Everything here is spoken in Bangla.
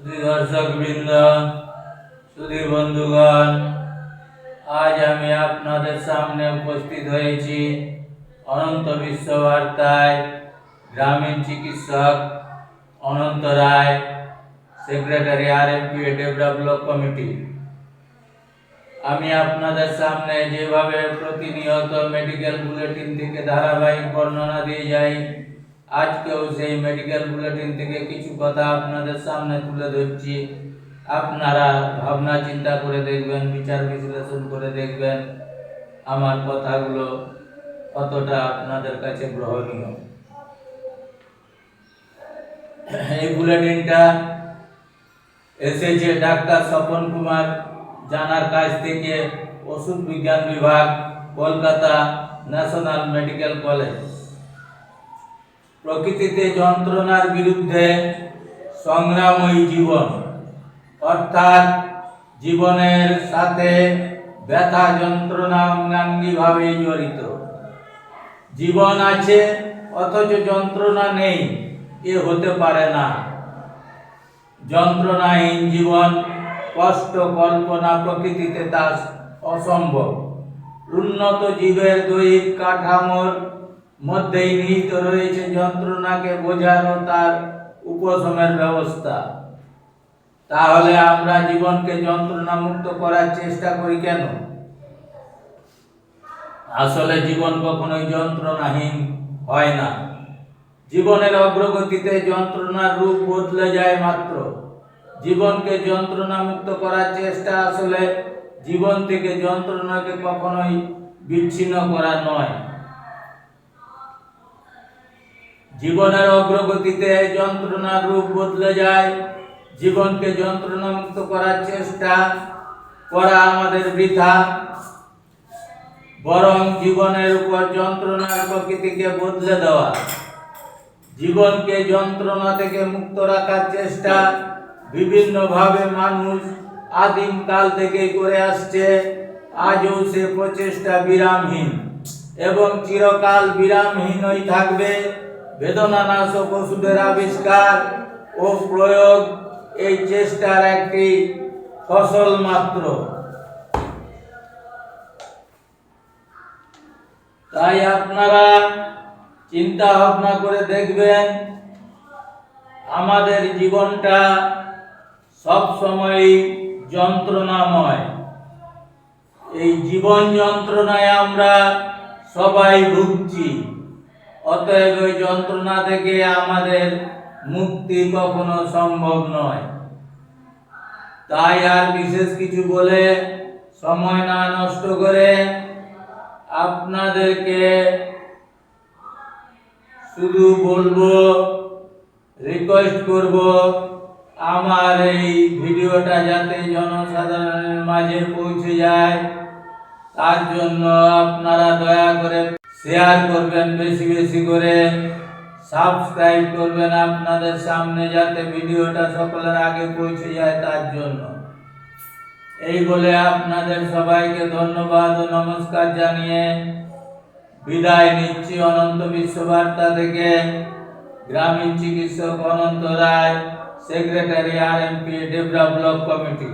শুধু দর্শক বন্ধুগণ আজ আমি আপনাদের সামনে উপস্থিত হয়েছি অনন্ত বিশ্ব বার্তায় গ্রামীণ চিকিৎসক Ananta Roy, secretary R M P develop committee. আমি আপনাদের সামনে যেভাবে প্রতিনিয়ত মেডিকেল বুলেটিন থেকে ধারাবাহিক বর্ণনা দিয়ে যাই আজকেও সেই মেডিকেল বুলেটিন থেকে কিছু কথা আপনাদের সামনে তুলে ধরছি। আপনারা ভাবনা চিন্তা করে দেখবেন, বিচার বিশ্লেষণ করে দেখবেন। আমার কথাগুলো কতটা আপনাদের কাছে গ্রহণীয়। এই বুলেটিনটা এসেছে ডাক্তার স্বপন কুমার জানার কাছ থেকে, ওষুধ বিজ্ঞান বিভাগ, কলকাতা ন্যাশনাল মেডিকেল কলেজ। প্রকৃতিতে যন্ত্রণার বিরুদ্ধে সংগ্রামই জীবন। অর্থাৎ জীবনের সাথে ব্যথা যন্ত্রণা অঙ্গাঙ্গিভাবেই জড়িত। জীবন আছে, অথচ যন্ত্রণা নেই, এ হতে পারে না। যন্ত্রণাহীন জীবন, কষ্ট, কল্পনা প্রকৃতিতে তা অসম্ভব। উন্নত জীবের দৈহিক কাঠামোর মধ্যেই নিহিত রয়েছে যন্ত্রণাকে বোঝানো তার উপশমের ব্যবস্থা। তাহলে আমরা জীবনকে যন্ত্রণা মুক্ত করার চেষ্টা করি কেন? আসলে জীবন কখনোই যন্ত্রণাহীন হয় না। জীবনের অগ্রগতিতে যন্ত্রণার রূপ বদলে যায় মাত্র। জীবনকে যন্ত্রণা মুক্ত করার চেষ্টা আসলে জীবন থেকে যন্ত্রণাকে কখনোই বিচ্ছিন্ন করা নয়। জীবনের অগ্রগতিতে যন্ত্রণার রূপ বদলে যায়। জীবনকে যন্ত্রণা মুক্ত করার চেষ্টা করা আমাদের বৃথা। বরং জীবনের উপর যন্ত্রণার প্রকৃতিকে বদলে দেওয়া। জীবনকে যন্ত্রণা থেকে মুক্ত রাখার চেষ্টা বিভিন্নভাবে মানুষ আদিম কাল থেকে করে আসছে। আজও সে প্রচেষ্টা বিরামহীন এবং চিরকাল বিরামহীনই থাকবে। বেদনানাশক ওষুধের আবিষ্কার ও প্রয়োগ এই চেষ্টার একটি ফসল মাত্র। তাই আপনারা চিন্তা ভাবনা করে দেখবেন, আমাদের জীবনটা সব সময় যন্ত্রণাময়। এই জীবন যন্ত্রণায় আমরা সবাই ভুগছি। অতএব ওই যন্ত্রণা থেকে আমাদের মুক্তি কখনো সম্ভব নয়। তাই আর বিশেষ কিছু বলে সময় না নষ্ট করে আপনাদেরকে শুধু বলব রিকোয়েস্ট করব, আমার এই ভিডিওটা যাতে জনসাধারণের মাঝে পৌঁছে যায়, তার জন্য আপনারা দয়া করে শেয়ার করবেন বেশি বেশি করে। সাবস্ক্রাইব করবেন আপনাদের সামনে যাতে ভিডিওটা সকলের আগে পৌঁছে যায় তার জন্য। এই বলে আপনাদের সবাইকে ধন্যবাদ ও নমস্কার জানিয়ে বিদায় নিচ্ছি অনন্ত বিশ্ববার্তা থেকে। গ্রামীণ চিকিৎসক Ananta Roy, secretary R M P develop committee.